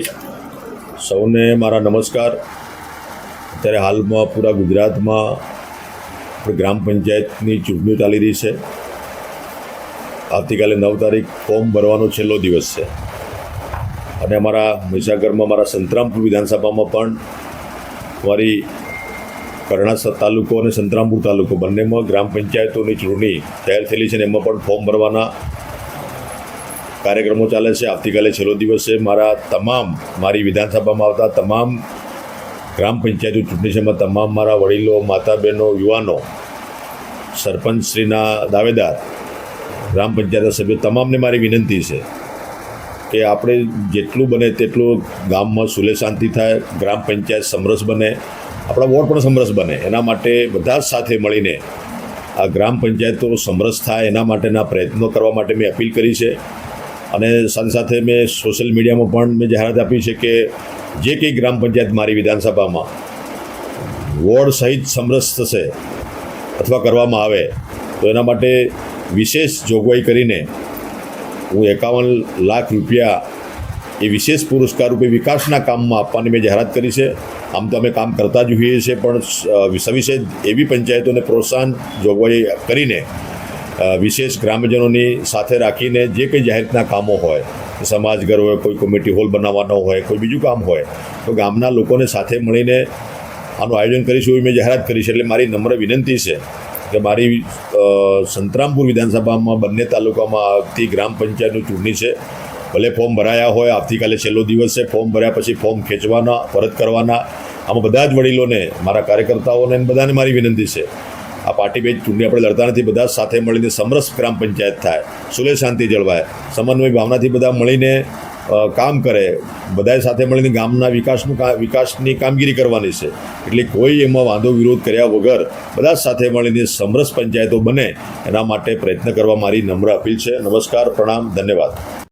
સૌને મારા નમસ્કાર. અત્યારે હાલમાં પૂરા ગુજરાતમાં ગ્રામ પંચાયતની ચૂંટણી ચાલી રહી છે. આવતીકાલે નવ તારીખ ફોર્મ ભરવાનો છેલ્લો દિવસ છે. અને અમારા મહીસાગરમાં મારા સંતરામપુર વિધાનસભામાં પણ મારી કરણાસર તાલુકો અને સંતરામપુર તાલુકો બંનેમાં ગ્રામ પંચાયતોની ચૂંટણી જાહેર થયેલી છે અને એમાં પણ ફોર્મ ભરવાના કાર્યક્રમો ચાલે છે. આવતીકાલે છેલ્લો દિવસ છે. મારા તમામ, મારી વિધાનસભામાં આવતા તમામ ગ્રામ પંચાયત ચૂંટણી એમાં તમામ મારા વડીલો માતા બહેનો યુવાનો, સરપંચશ્રીના દાવેદાર, ગ્રામ પંચાયતના સભ્યો, તમામને મારી વિનંતી છે કે આપણે જેટલું બને તેટલું ગામમાં સુલે શાંતિ થાય, ગ્રામ પંચાયત સમરસ બને, આપણા વોર્ડ પણ સમરસ બને. એના માટે બધા જ સાથે મળીને આ ગ્રામ પંચાયતો સમરસ થાય એના માટેના પ્રયત્નો કરવા માટે મેં અપીલ કરી છે. અને સાથે સાથે મેં સોશિયલ મીડિયામાં પણ મેં જાહેરાત આપી છે કે જે કંઈ ગ્રામ પંચાયત મારી વિધાનસભામાં વોર્ડ સહિત સમરસ થશે અથવા કરવામાં આવે, તો એના માટે વિશેષ જોગવાઈ કરીને હું એકાવન લાખ રૂપિયા એ વિશેષ પુરસ્કાર રૂપે વિકાસના કામમાં આપવાની મેં જાહેરાત કરી છે. આમ તો અમે કામ કરતા જ હોઈએ છીએ, પણ સવિશેષ એવી પંચાયતોને પ્રોત્સાહન જોગવાઈ કરીને વિશેષ ગ્રામજનોની સાથે રાખીને જે કંઈ જાહેરના કામો હોય સમાજઘર હોય, કોઈ કમિટી હોલ બનાવવાનો હોય, કોઈ બીજું કામ હોય, તો ગામના લોકોને સાથે મળીને આનું આયોજન કરીશું એવી મેં જાહેરાત કરી છે. એટલે મારી નમ્ર વિનંતી છે કે મારી સંતરામપુર વિધાનસભામાં બંને તાલુકામાં આવતી ગ્રામ પંચાયતની ચૂંટણી છે. ભલે ફોર્મ ભરાયા હોય, આવતીકાલે છેલ્લો દિવસ છે, ફોર્મ ભર્યા પછી ફોર્મ ખેંચવાના, પરત કરવાના. આમાં બધા જ વડીલોને, મારા કાર્યકર્તાઓને બધાને મારી વિનંતી છે આ પાર્ટી બેચ ચૂંટણી આપણે લડતા નથી. બધા સાથે મળીને સમરસ ગ્રામ પંચાયત થાય. સુલે શાંતિ જળવાય. સમન્વય ભાવનાથી બધા મળીને કામ કરે. બધાએ સાથે મળીને ગામના વિકાસનું વિકાસની કામગીરી કરવાની છે. એટલે કોઈ એમાં વાંધો, વિરોધ કર્યા વગર બધા સાથે મળીને સમરસ પંચાયતો બને. એના માટે પ્રયત્ન કરવા મારી નમ્ર અપીલ છે. નમસ્કાર, પ્રણામ, ધન્યવાદ.